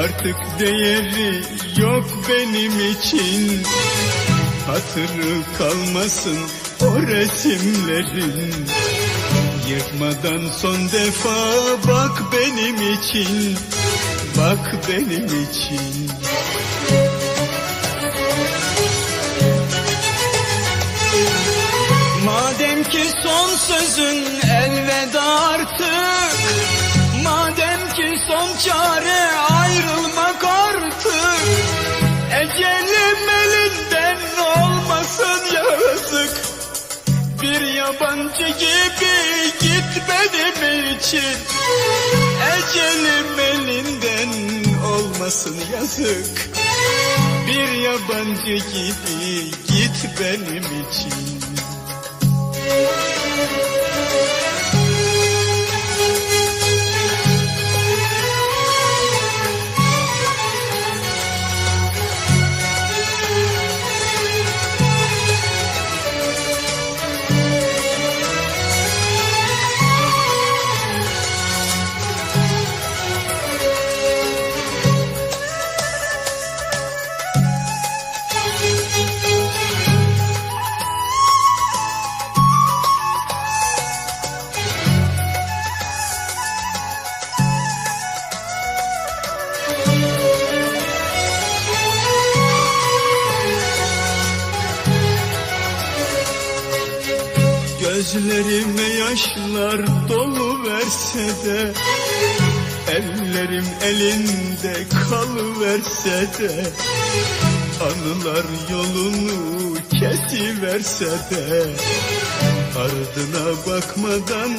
artık değeri yok benim için. Hatırı kalmasın o resimlerin. Yırtmadan son defa bak benim için. Bak benim için. Madem ki son sözün elveda artık Madem ki son çare Bir yabancı gibi git benim için. Ecelim elinden olmasın yazık. Bir yabancı gibi git benim için Gözlerime yaşlar dolu verse de Ellerim elinde kalıverse de Anılar yolunu kesiverse de Ardına bakmadan